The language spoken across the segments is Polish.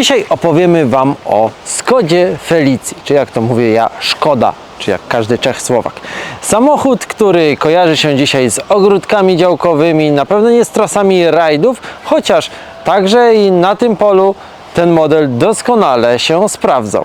Dzisiaj opowiemy Wam o Skodzie Felicji, czy jak to mówię ja, Szkoda, czy jak każdy Czech Słowak. Samochód, który kojarzy się dzisiaj z ogródkami działkowymi, na pewno nie z trasami rajdów, chociaż także i na tym polu ten model doskonale się sprawdzał.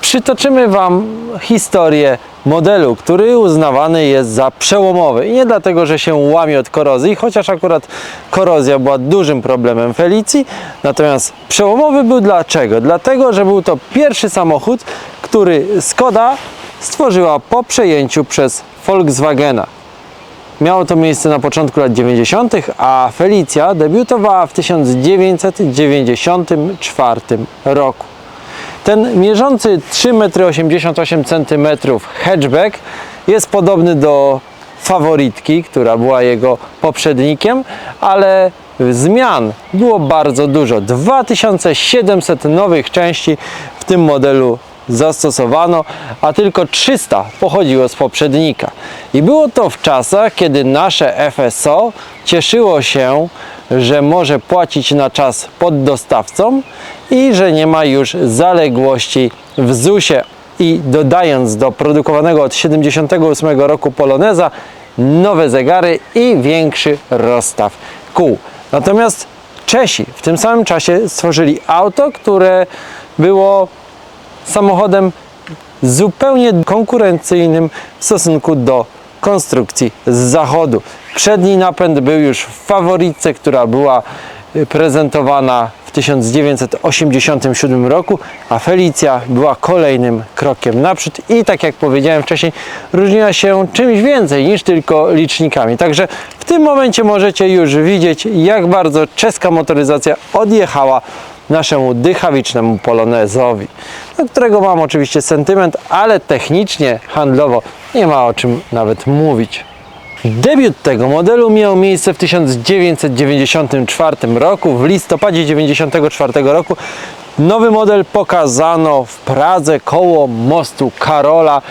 Przytoczymy Wam historię modelu, który uznawany jest za przełomowy. I nie dlatego, że się łamie od korozji, chociaż akurat korozja była dużym problemem Felicji. Natomiast przełomowy był dlaczego? Dlatego, że był to pierwszy samochód, który Skoda stworzyła po przejęciu przez Volkswagena. Miało to miejsce na początku lat 90., a Felicia debiutowała w 1994 roku. Ten mierzący 3,88 m hatchback jest podobny do faworytki, która była jego poprzednikiem, ale zmian było bardzo dużo. 2700 nowych części w tym modelu zastosowano, a tylko 300 pochodziło z poprzednika. I było to w czasach, kiedy nasze FSO cieszyło się, że może płacić na czas poddostawcom i że nie ma już zaległości w ZUS-ie. I dodając do produkowanego od 78 roku Poloneza nowe zegary i większy rozstaw kół. Natomiast Czesi w tym samym czasie stworzyli auto, które było samochodem zupełnie konkurencyjnym w stosunku do konstrukcji z zachodu. Przedni napęd był już w faworytce, która była y, prezentowana w 1987 roku, a Felicia była kolejnym krokiem naprzód i tak jak powiedziałem wcześniej, różniła się czymś więcej niż tylko licznikami. Także w tym momencie możecie już widzieć, jak bardzo czeska motoryzacja odjechała naszemu dychawicznemu Polonezowi, do którego mam oczywiście sentyment, ale technicznie, handlowo nie ma o czym nawet mówić. Debiut tego modelu miał miejsce w 1994 roku. W listopadzie 1994 roku nowy model pokazano w Pradze koło mostu Karola.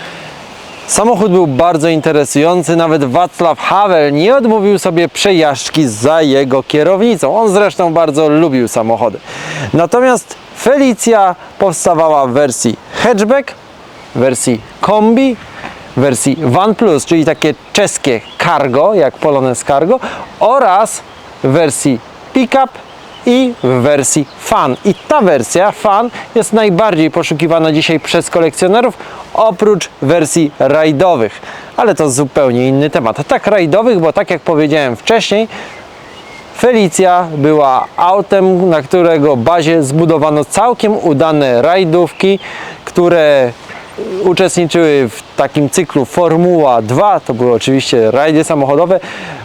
Samochód był bardzo interesujący, nawet Wacław Havel nie odmówił sobie przejażdżki za jego kierownicą. On zresztą bardzo lubił samochody. Natomiast Felicia powstawała w wersji hatchback, wersji kombi, wersji Van Plus, czyli takie czeskie cargo, jak Polones Cargo, oraz w wersji pickup i w wersji Fan. I ta wersja Fan jest najbardziej poszukiwana dzisiaj przez kolekcjonerów, oprócz wersji rajdowych. Ale to zupełnie inny temat. Tak rajdowych, bo tak jak powiedziałem wcześniej, Felicia była autem, na którego bazie zbudowano całkiem udane rajdówki, które uczestniczyły w takim cyklu Formuła 2, to były oczywiście rajdy samochodowe.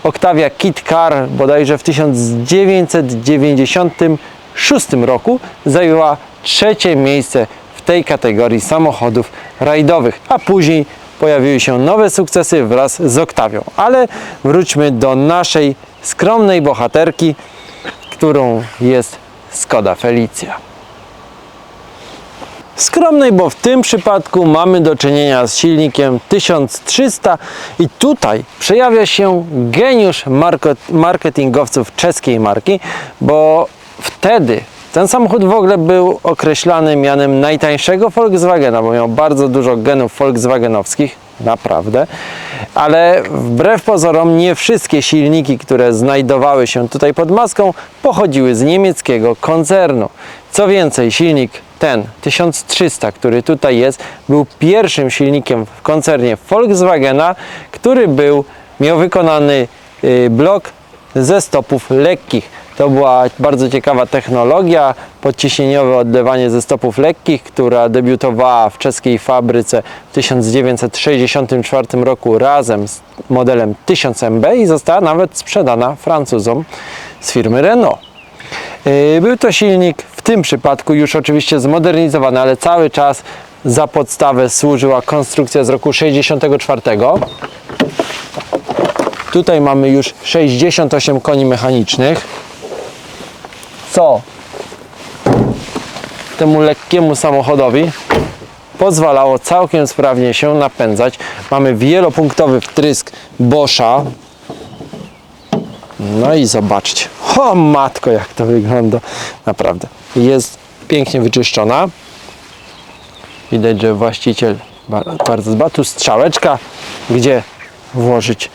Octavia Kit Car bodajże w 1996 roku zajęła trzecie miejsce w tej kategorii samochodów rajdowych, a później pojawiły się nowe sukcesy wraz z Octavią. Ale wróćmy do naszej skromnej bohaterki, którą jest Skoda Felicia. Skromnej, bo w tym przypadku mamy do czynienia z silnikiem 1300 i tutaj przejawia się geniusz market, marketingowców czeskiej marki, bo wtedy ten samochód w ogóle był określany mianem najtańszego Volkswagena, bo miał bardzo dużo genów Volkswagenowskich, naprawdę, ale wbrew pozorom nie wszystkie silniki, które znajdowały się tutaj pod maską, pochodziły z niemieckiego koncernu. Co więcej, silnik ten 1300, który tutaj jest, był pierwszym silnikiem w koncernie Volkswagena, który był, miał wykonany y, blok ze stopów lekkich. To była bardzo ciekawa technologia, podciśnieniowe odlewanie ze stopów lekkich, która debiutowała w czeskiej fabryce w 1964 roku razem z modelem 1000MB i została nawet sprzedana Francuzom z firmy Renault. Yy, Był to silnik w tym przypadku już oczywiście zmodernizowany, ale cały czas za podstawę służyła konstrukcja z roku 64. Tutaj mamy już 68 koni mechanicznych, co temu lekkiemu samochodowi pozwalało całkiem sprawnie się napędzać. Mamy wielopunktowy wtrysk Boscha. No i zobaczcie. O matko, jak to wygląda. Naprawdę. Jest pięknie wyczyszczona. Widać, że właściciel ba- bardzo dba. Tu strzałeczka, gdzie włożyć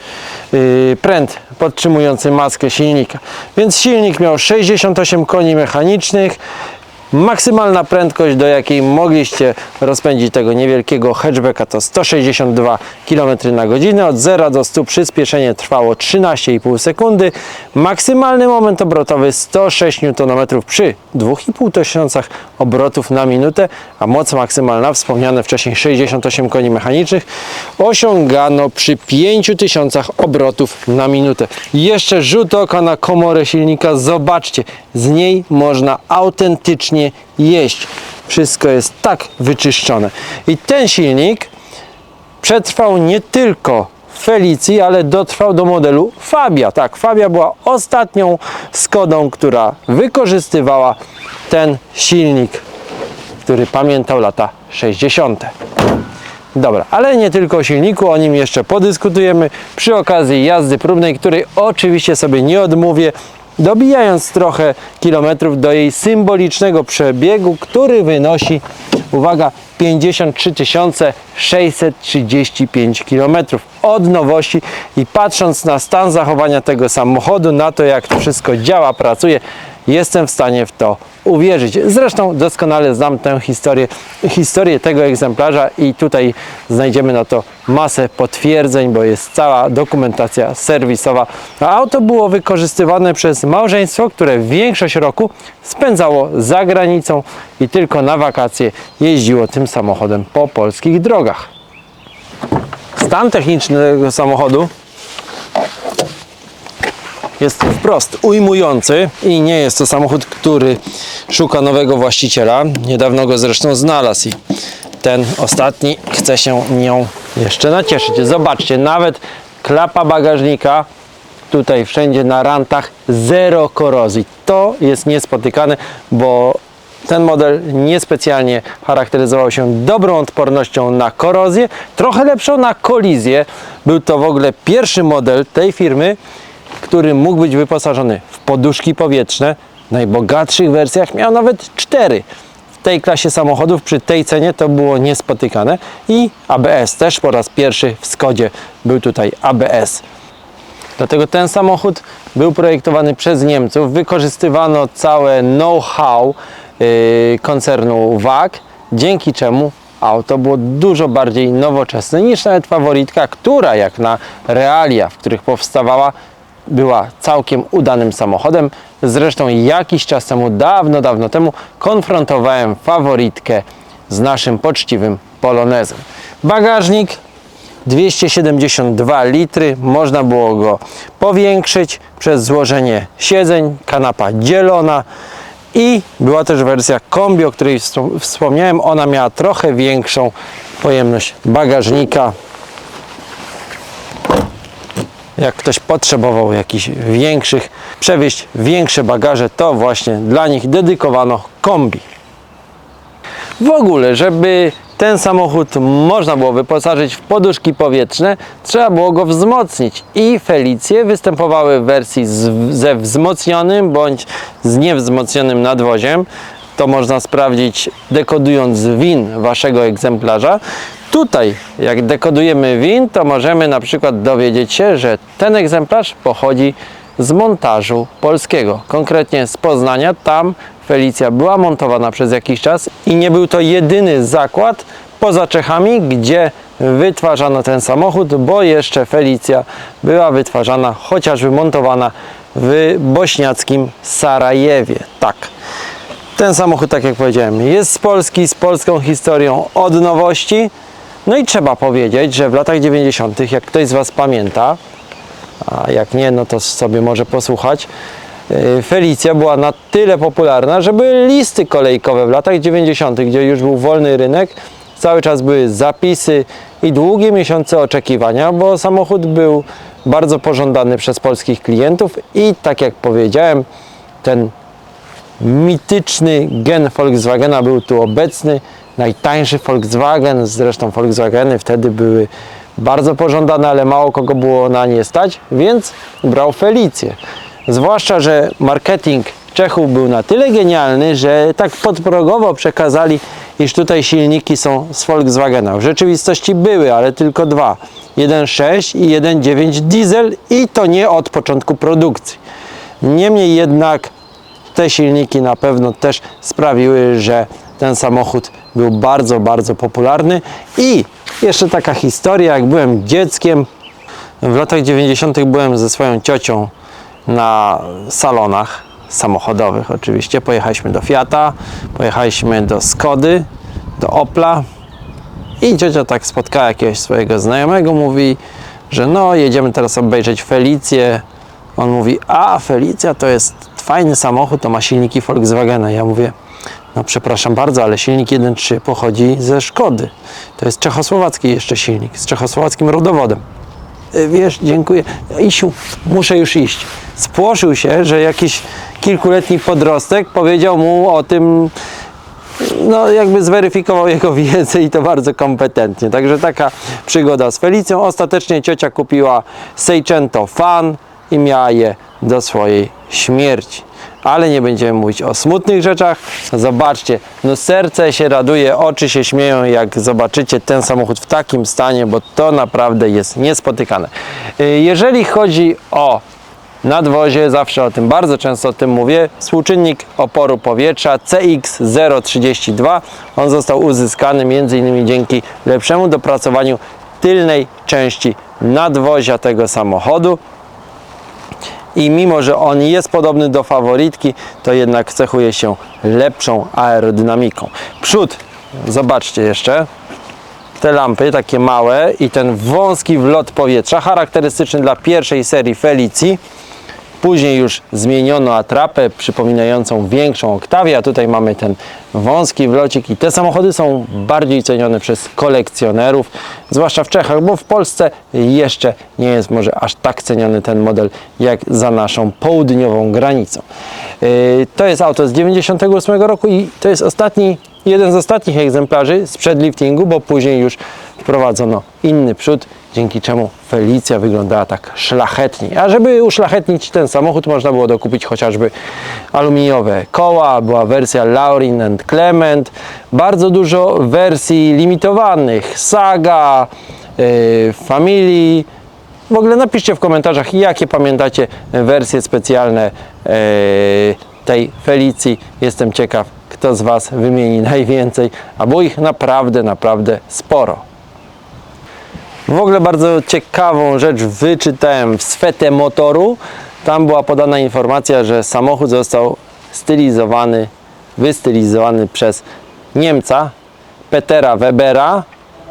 yy, pręt podtrzymujący maskę silnika. Więc silnik miał 68 koni mechanicznych. Maksymalna prędkość, do jakiej mogliście rozpędzić tego niewielkiego hatchbacka to 162 km na godzinę. Od 0 do 100 przyspieszenie trwało 13,5 sekundy. Maksymalny moment obrotowy 106 Nm przy 2,5 tysiącach obrotów na minutę, a moc maksymalna, wspomniane wcześniej 68 koni mechanicznych, osiągano przy 5000 obrotów na minutę. Jeszcze rzut oka na komorę silnika, zobaczcie, z niej można autentycznie jeść. Wszystko jest tak wyczyszczone. I ten silnik przetrwał nie tylko Felicji, ale dotrwał do modelu Fabia. Tak, Fabia była ostatnią Skodą, która wykorzystywała ten silnik, który pamiętał lata 60. Dobra, ale nie tylko o silniku, o nim jeszcze podyskutujemy przy okazji jazdy próbnej, której oczywiście sobie nie odmówię, dobijając trochę kilometrów do jej symbolicznego przebiegu, który wynosi, uwaga, 53 635 km od nowości. I patrząc na stan zachowania tego samochodu, na to jak to wszystko działa, pracuje, jestem w stanie w to uwierzyć. Zresztą doskonale znam tę historię, historię tego egzemplarza i tutaj znajdziemy na to masę potwierdzeń, bo jest cała dokumentacja serwisowa. A auto było wykorzystywane przez małżeństwo, które większość roku spędzało za granicą i tylko na wakacje jeździło tym samochodem po polskich drogach. Stan techniczny tego samochodu jest wprost ujmujący i nie jest to samochód, który szuka nowego właściciela. Niedawno go zresztą znalazł i ten ostatni chce się nią jeszcze nacieszyć. Zobaczcie, nawet klapa bagażnika tutaj wszędzie na rantach zero korozji. To jest niespotykane, bo ten model niespecjalnie charakteryzował się dobrą odpornością na korozję, trochę lepszą na kolizję. Był to w ogóle pierwszy model tej firmy, który mógł być wyposażony w poduszki powietrzne. W najbogatszych wersjach miał nawet cztery. W tej klasie samochodów przy tej cenie to było niespotykane. I ABS też po raz pierwszy w Skodzie był tutaj ABS. Dlatego ten samochód był projektowany przez Niemców. Wykorzystywano całe know-how yy, koncernu WAG, dzięki czemu auto było dużo bardziej nowoczesne niż nawet faworytka, która jak na realia, w których powstawała, była całkiem udanym samochodem. Zresztą jakiś czas temu, dawno, dawno temu, konfrontowałem faworytkę z naszym poczciwym polonezem. Bagażnik 272 litry, można było go powiększyć przez złożenie siedzeń, kanapa dzielona i była też wersja kombi, o której wspom- wspomniałem, ona miała trochę większą pojemność bagażnika. Jak ktoś potrzebował jakichś większych, przewieźć większe bagaże, to właśnie dla nich dedykowano kombi. W ogóle, żeby ten samochód można było wyposażyć w poduszki powietrzne, trzeba było go wzmocnić i Felicje występowały w wersji z, ze wzmocnionym bądź z niewzmocnionym nadwoziem. To można sprawdzić dekodując WIN waszego egzemplarza. Tutaj, jak dekodujemy WIN, to możemy na przykład dowiedzieć się, że ten egzemplarz pochodzi z montażu polskiego, konkretnie z Poznania. Tam Felicja była montowana przez jakiś czas i nie był to jedyny zakład poza Czechami, gdzie wytwarzano ten samochód, bo jeszcze Felicja była wytwarzana, chociażby montowana w bośniackim Sarajewie. Tak. Ten samochód, tak jak powiedziałem, jest z Polski, z polską historią od nowości. No i trzeba powiedzieć, że w latach 90., jak ktoś z Was pamięta, a jak nie, no to sobie może posłuchać. Yy, Felicja była na tyle popularna, że były listy kolejkowe w latach 90., gdzie już był wolny rynek. Cały czas były zapisy i długie miesiące oczekiwania, bo samochód był bardzo pożądany przez polskich klientów i tak jak powiedziałem, ten mityczny gen Volkswagena był tu obecny. Najtańszy Volkswagen, zresztą Volkswageny wtedy były bardzo pożądane, ale mało kogo było na nie stać, więc brał Felicję. Zwłaszcza, że marketing Czechów był na tyle genialny, że tak podprogowo przekazali, iż tutaj silniki są z Volkswagena. W rzeczywistości były, ale tylko dwa. 1.6 i 1.9 diesel i to nie od początku produkcji. Niemniej jednak te silniki na pewno też sprawiły, że ten samochód był bardzo, bardzo popularny. I jeszcze taka historia, jak byłem dzieckiem, w latach 90. byłem ze swoją ciocią na salonach samochodowych oczywiście. Pojechaliśmy do Fiata, pojechaliśmy do Skody, do Opla i ciocia tak spotkała jakiegoś swojego znajomego, mówi, że no jedziemy teraz obejrzeć Felicję. On mówi, a Felicja to jest fajny samochód, to ma silniki Volkswagena. Ja mówię, no przepraszam bardzo, ale silnik 1.3 pochodzi ze Szkody. To jest czechosłowacki jeszcze silnik, z czechosłowackim rodowodem. Y, Wiesz, dziękuję. Isiu, muszę już iść. Spłoszył się, że jakiś kilkuletni podrostek powiedział mu o tym, no jakby zweryfikował jego wiedzę i to bardzo kompetentnie. Także taka przygoda z Felicją. Ostatecznie ciocia kupiła Seicento Fan i miała je do swojej śmierci. Ale nie będziemy mówić o smutnych rzeczach. Zobaczcie, no serce się raduje, oczy się śmieją, jak zobaczycie ten samochód w takim stanie, bo to naprawdę jest niespotykane. Y, Jeżeli chodzi o nadwozie, zawsze o tym, bardzo często o tym mówię. Współczynnik oporu powietrza CX032. On został uzyskany m.in. dzięki lepszemu dopracowaniu tylnej części nadwozia tego samochodu. I mimo, że on jest podobny do faworytki, to jednak cechuje się lepszą aerodynamiką. Przód, zobaczcie jeszcze, te lampy takie małe i ten wąski wlot powietrza, charakterystyczny dla pierwszej serii Felicji. Później już zmieniono atrapę przypominającą większą oktawię, a tutaj mamy ten wąski wlocik i te samochody są bardziej cenione przez kolekcjonerów, zwłaszcza w Czechach, bo w Polsce jeszcze nie jest może aż tak ceniony ten model jak za naszą południową granicą. Yy, To jest auto z 98 roku i to jest ostatni, jeden z ostatnich egzemplarzy sprzed liftingu, bo później już wprowadzono inny przód, dzięki czemu Felicja wyglądała tak szlachetnie. A żeby uszlachetnić ten samochód, można było dokupić chociażby aluminiowe koła, była wersja Laurin and Clement, bardzo dużo wersji limitowanych, Saga, yy, Family. W ogóle napiszcie w komentarzach, jakie pamiętacie wersje specjalne yy, tej Felicji. Jestem ciekaw, kto z Was wymieni najwięcej, a było ich naprawdę, naprawdę sporo. W ogóle bardzo ciekawą rzecz wyczytałem w swetę motoru. Tam była podana informacja, że samochód został stylizowany, wystylizowany przez Niemca Petera Webera.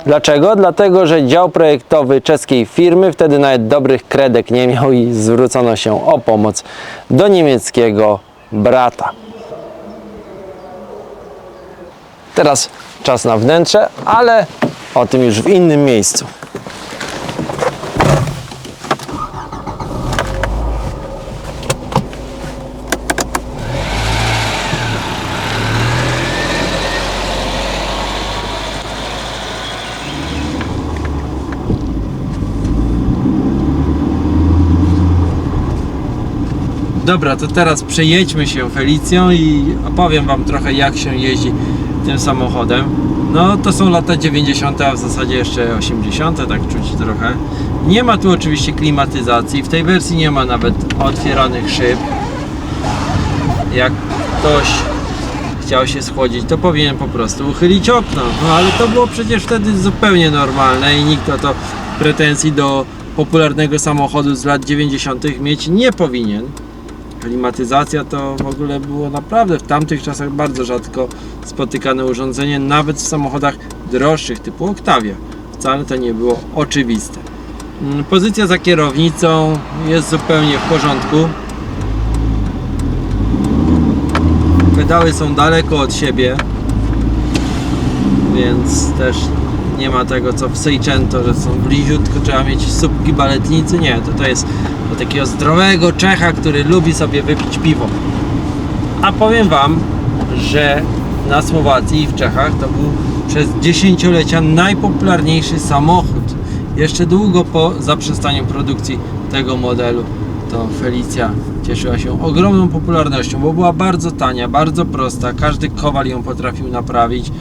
Dlaczego? Dlatego, że dział projektowy czeskiej firmy wtedy nawet dobrych kredek nie miał i zwrócono się o pomoc do niemieckiego brata. Teraz czas na wnętrze, ale o tym już w innym miejscu. Dobra, to teraz przejedźmy się Felicją i opowiem Wam trochę jak się jeździ tym samochodem. No to są lata 90, a w zasadzie jeszcze 80, tak czuć trochę. Nie ma tu oczywiście klimatyzacji, w tej wersji nie ma nawet otwieranych szyb. Jak ktoś chciał się schłodzić, to powinien po prostu uchylić okno. No ale to było przecież wtedy zupełnie normalne i nikt o to pretensji do popularnego samochodu z lat 90. mieć nie powinien. Klimatyzacja to w ogóle było naprawdę w tamtych czasach bardzo rzadko spotykane urządzenie, nawet w samochodach droższych typu Octavia. Wcale to nie było oczywiste. Mm, Pozycja za kierownicą jest zupełnie w porządku. Pedały są daleko od siebie, więc też nie ma tego co w Seicento, że są bliziutko, trzeba mieć słupki baletnicy. Nie, to, to jest do takiego zdrowego Czecha, który lubi sobie wypić piwo. A powiem Wam, że na Słowacji i w Czechach to był przez dziesięciolecia najpopularniejszy samochód. Jeszcze długo po zaprzestaniu produkcji tego modelu. to Felicja cieszyła się ogromną popularnością, bo była bardzo tania, bardzo prosta, każdy kowal ją potrafił naprawić.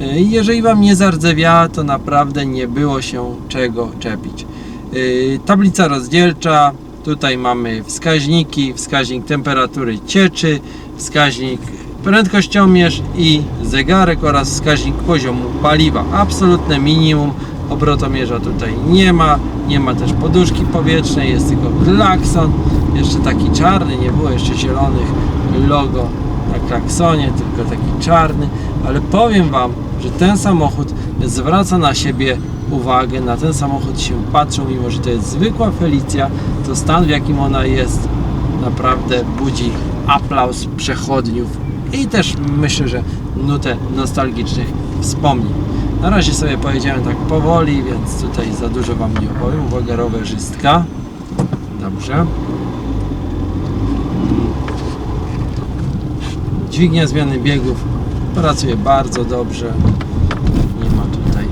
Yy, Jeżeli Wam nie zardzewiała, to naprawdę nie było się czego czepić. Yy, Tablica rozdzielcza, tutaj mamy wskaźniki, wskaźnik temperatury cieczy, wskaźnik prędkościomierz i zegarek oraz wskaźnik poziomu paliwa. Absolutne minimum obrotomierza tutaj nie ma, nie ma też poduszki powietrznej, jest tylko klakson, jeszcze taki czarny, nie było jeszcze zielonych logo na klaksonie, tylko taki czarny, ale powiem Wam, że ten samochód zwraca na siebie uwagę, na ten samochód się patrzą, mimo że to jest zwykła Felicja, to stan w jakim ona jest naprawdę budzi aplauz przechodniów i też myślę, że nutę nostalgicznych wspomnień. Na razie sobie powiedziałem tak powoli, więc tutaj za dużo Wam nie opowiem. Uwaga, rowerzystka. Dobrze. Dźwignia zmiany biegów pracuje bardzo dobrze. Nie ma tutaj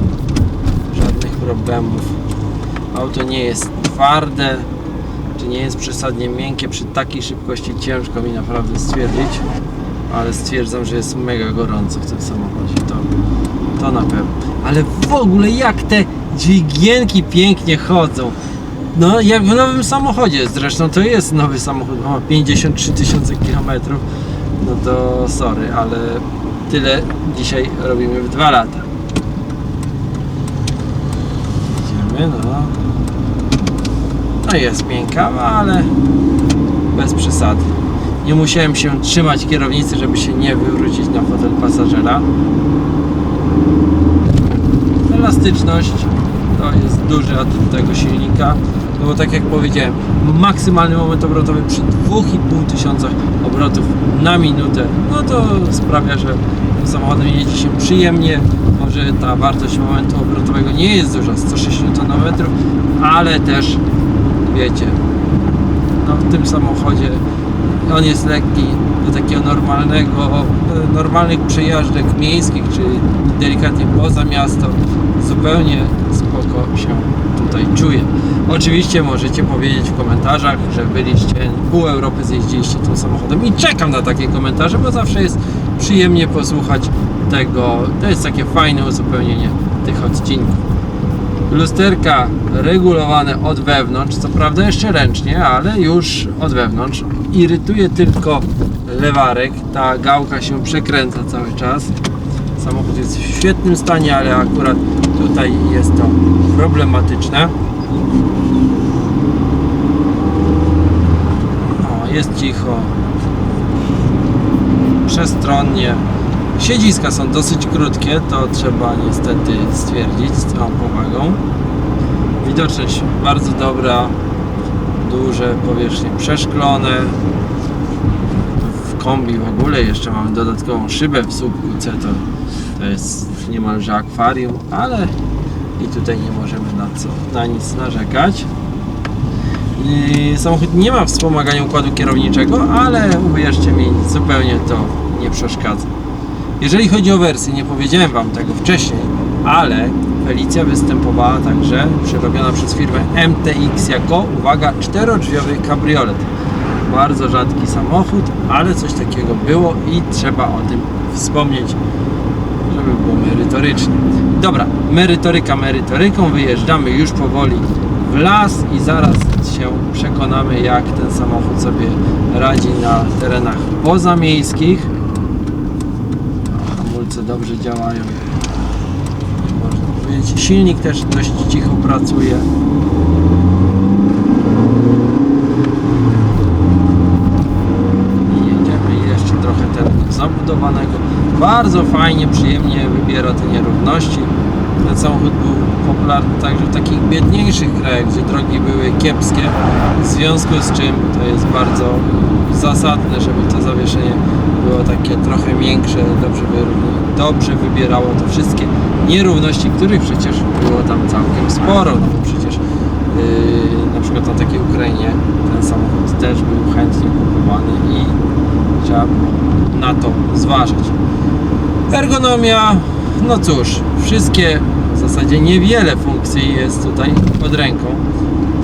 żadnych problemów. Auto nie jest twarde, czy nie jest przesadnie miękkie. Przy takiej szybkości ciężko mi naprawdę stwierdzić, ale stwierdzam, że jest mega gorąco w tym samochodzie. To, to na pewno. Ale w ogóle jak te dźwigienki pięknie chodzą. No, jak w nowym samochodzie. Zresztą to jest nowy samochód, ma 53 tysiące kilometrów. No to sorry, ale tyle dzisiaj robimy w dwa lata. Idziemy, no. No jest miękka, ale bez przesady. Nie musiałem się trzymać kierownicy, żeby się nie wywrócić na fotel pasażera. Elastyczność to jest duży atut tego silnika. No bo tak jak powiedziałem, maksymalny moment obrotowy przy 2,5 tysiącach obrotów na minutę, no to sprawia, że samochodem jeździ się przyjemnie. Może ta wartość momentu obrotowego nie jest duża, 160 Nm, ale też wiecie, no w tym samochodzie on jest lekki do takiego normalnego, e, normalnych przejażdżek miejskich, czy delikatnie poza miasto, zupełnie spoko się tutaj czuje. Oczywiście możecie powiedzieć w komentarzach, że byliście, pół Europy zjeździliście tym samochodem i czekam na takie komentarze, bo zawsze jest przyjemnie posłuchać tego, to jest takie fajne uzupełnienie tych odcinków lusterka regulowane od wewnątrz, co prawda jeszcze ręcznie, ale już od wewnątrz. Irytuje tylko lewarek, ta gałka się przekręca cały czas. Samochód jest w świetnym stanie, ale akurat tutaj jest to problematyczne. O, jest cicho, przestronnie. Siedziska są dosyć krótkie, to trzeba niestety stwierdzić z całą powagą. Widoczność bardzo dobra, duże powierzchnie przeszklone. Kombi w ogóle jeszcze mamy dodatkową szybę w słupku C, to, to jest niemalże akwarium, ale i tutaj nie możemy na, co, na nic narzekać. Samochód nie ma wspomagania układu kierowniczego, ale uwierzcie mi, zupełnie to nie przeszkadza. Jeżeli chodzi o wersję, nie powiedziałem Wam tego wcześniej, ale Felicja występowała także przerobiona przez firmę MTX jako, uwaga, czterodrzwiowy kabriolet. Bardzo rzadki samochód, ale coś takiego było i trzeba o tym wspomnieć, żeby było merytorycznie. Dobra, merytoryka merytoryką, wyjeżdżamy już powoli w las i zaraz się przekonamy, jak ten samochód sobie radzi na terenach pozamiejskich hamulce dobrze działają. Można powiedzieć. Silnik też dość cicho pracuje. I jedziemy I jeszcze trochę terenu Bardzo fajnie, przyjemnie wybiera te nierówności. Ten samochód był popularny także w takich biedniejszych krajach, gdzie drogi były kiepskie. W związku z czym to jest bardzo zasadne, żeby to zawieszenie było takie trochę większe, dobrze, dobrze wybierało te wszystkie nierówności, których przecież było tam całkiem sporo. No bo przecież yy, na przykład na takiej Ukrainie ten samochód też był chętnie kupowany i trzeba na to zważać. Ergonomia, no cóż, wszystkie, w zasadzie niewiele funkcji jest tutaj pod ręką.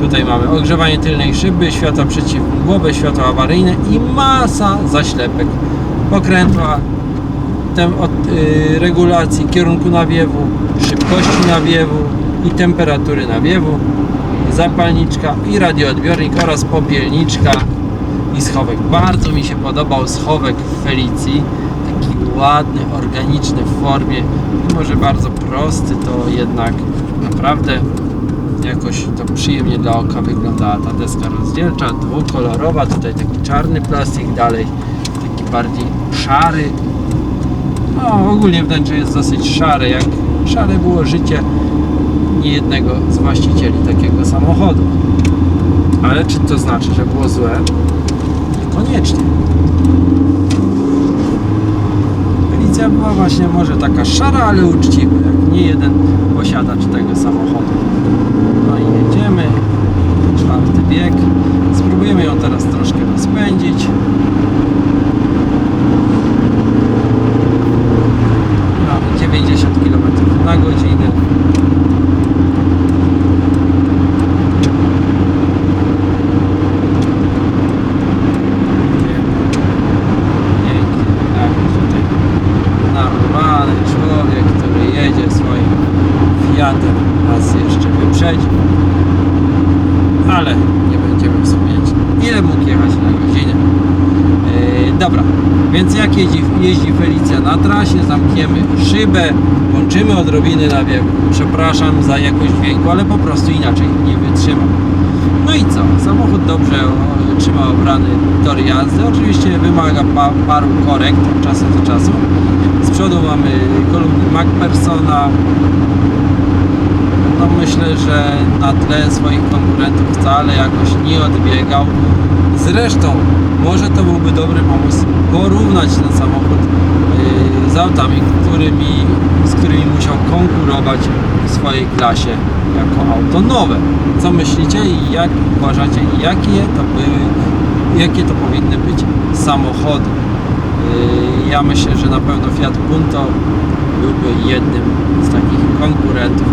Tutaj mamy ogrzewanie tylnej szyby, światła przeciwmgłowe, światła awaryjne i masa zaślepek. Pokrętła, tem, od y, regulacji kierunku nawiewu, szybkości nawiewu i temperatury nawiewu, zapalniczka i radioodbiornik oraz popielniczka i schowek. Bardzo mi się podobał schowek w Felicji, taki ładny, organiczny w formie, mimo że bardzo prosty, to jednak naprawdę jakoś to przyjemnie dla oka wyglądała ta deska rozdzielcza, dwukolorowa, tutaj taki czarny plastik, dalej taki bardziej szary, no, ogólnie wnętrze jest dosyć szare, jak szare było życie niejednego z właścicieli takiego samochodu. Ale czy to znaczy, że było złe? Niekoniecznie. Felicja była właśnie może taka szara, ale uczciwa, jak nie jeden posiadacz tego samochodu. No i jedziemy. Czwarty bieg. Spróbujemy ją teraz troszkę rozpędzić. Mamy 90 km na godzinę. Pięknie, tak, tutaj narwany człowiek, który jedzie swoim Fiatem, nas jeszcze wyprzedził. Ale nie będziemy wspomnieć, ile mógł jechać na godzinę. Yy, dobra, więc jak jeździ, jeździ Felicja na trasie, zamkniemy szybę, włączymy odrobiny na wiew. Przepraszam za jakość dźwięku, ale po prostu inaczej nie wytrzymam. No i co? Samochód dobrze o, trzyma obrany tor jazdy. Oczywiście wymaga pa, paru korekt od czasu do czasu. Z przodu mamy kolumny MacPersona. No myślę, że na tle swoich konkurentów wcale jakoś nie odbiegał. Zresztą może to byłby dobry pomysł porównać ten samochód yy, z autami, którymi, z którymi musiał konkurować w swojej klasie jako auto nowe. Co myślicie i jak uważacie, jakie to były, jakie to powinny być samochody? Yy, Ja myślę, że na pewno Fiat Punto byłby jednym z takich konkurentów,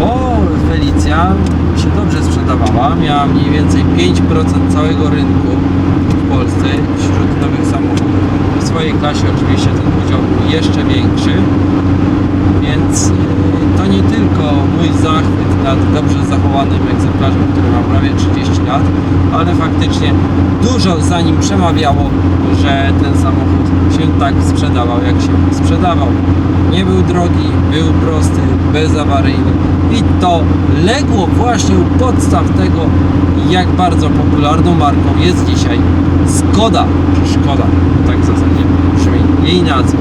bo Felicja się dobrze sprzedawała, miała mniej więcej 5% całego rynku w Polsce wśród nowych samochodów. W swojej klasie oczywiście ten udział był jeszcze większy, więc yy, to nie tylko mój zachwyt nad dobrze zachowanym egzemplarzem, który ma prawie 30 lat, ale faktycznie dużo za nim przemawiało, że ten samochód się tak sprzedawał, jak się sprzedawał. Nie był drogi, był prosty, bezawaryjny i to legło właśnie u podstaw tego, jak bardzo popularną marką jest dzisiaj Skoda, czy Szkoda, tak w zasadzie brzmi jej nazwa.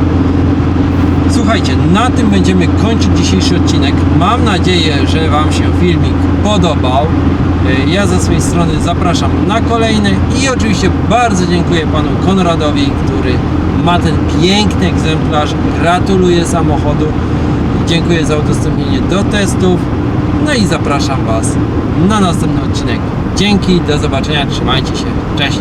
Słuchajcie, na tym będziemy kończyć dzisiejszy odcinek. Mam nadzieję, że Wam się filmik podobał. E, Ja ze swojej strony zapraszam na kolejny i oczywiście bardzo dziękuję Panu Konradowi, który ma ten piękny egzemplarz. Gratuluję samochodu. Dziękuję za udostępnienie do testów. No i zapraszam Was na następny odcinek. Dzięki, do zobaczenia, trzymajcie się. Cześć!